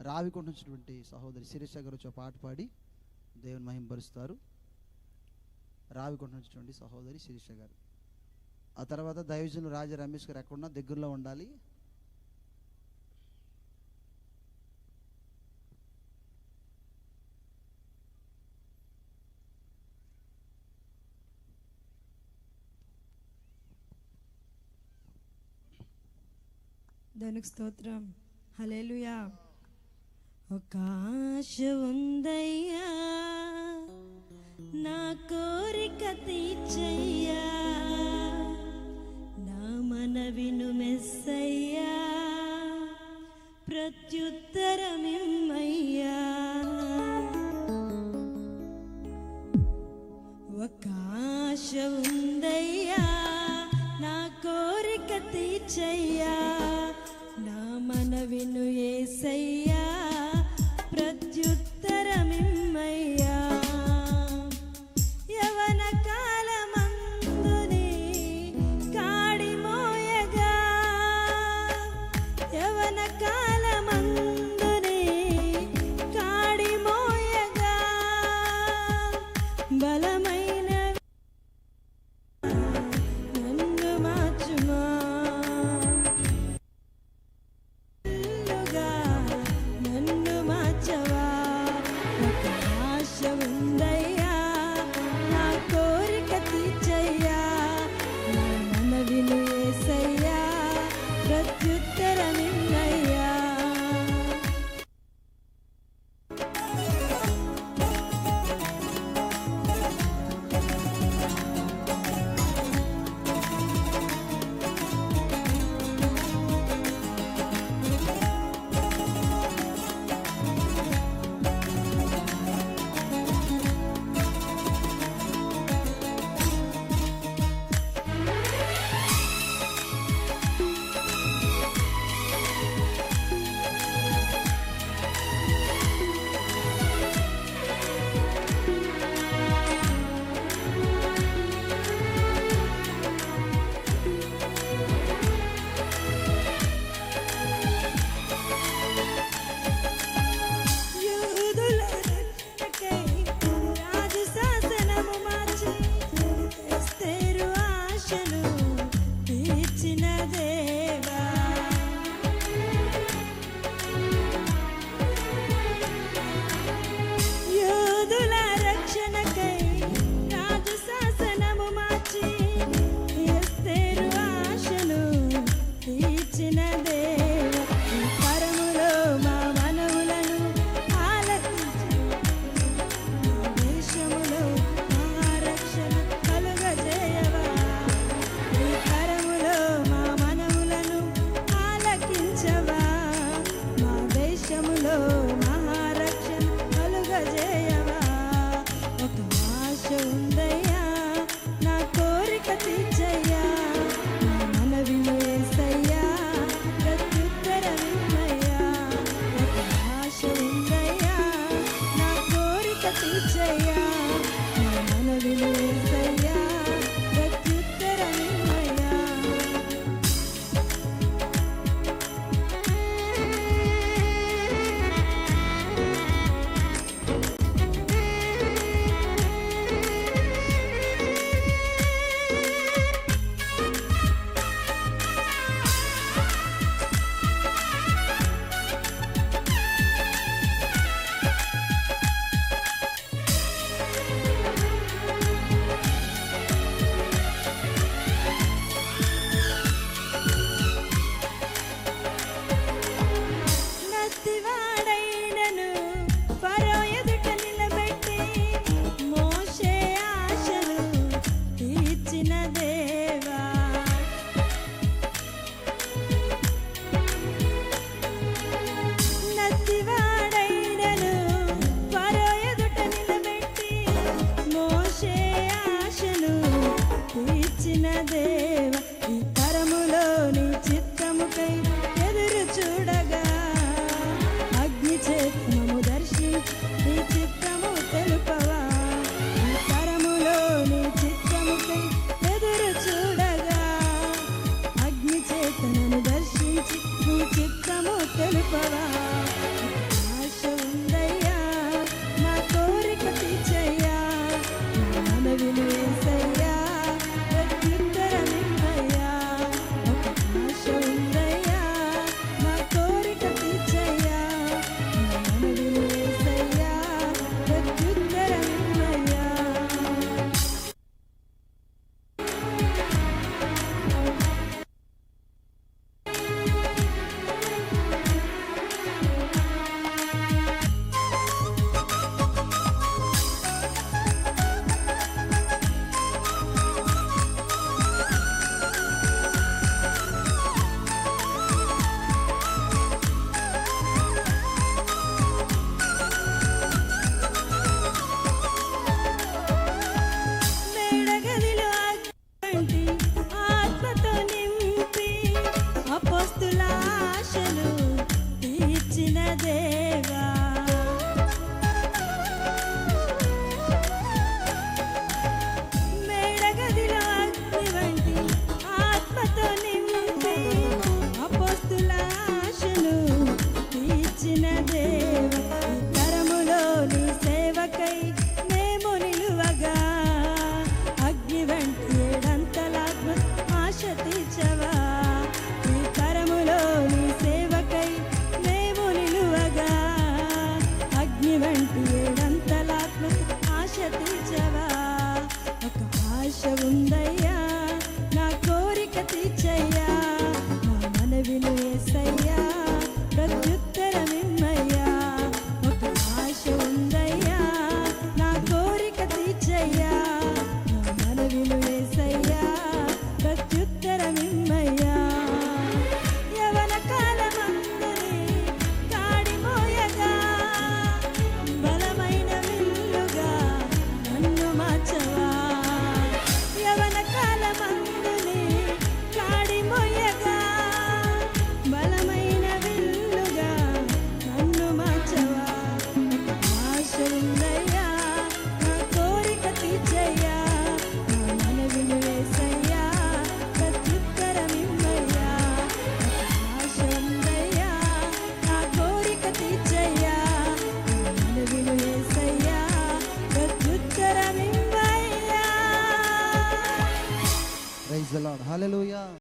రావికొండ సహోదరి శిరీష గారు పాట పాడి దేవుని మహింపరుస్తారు రావికొండ సహోదరి శిరీష గారు. ఆ తర్వాత దైవజనులు రాజా రమేష్ గారు ఎక్కడున్నా దగ్గరలో ఉండాలి. దానికి స్తోత్రం. హలేలుయా ఒక ఆశ ఉందయ్యా నా కోరిక తీర్చయ్యా నా మనవిను మెస్సయ్యా ప్రత్యుత్తరమిమ్మయ్యా hallelujah. saya terjebak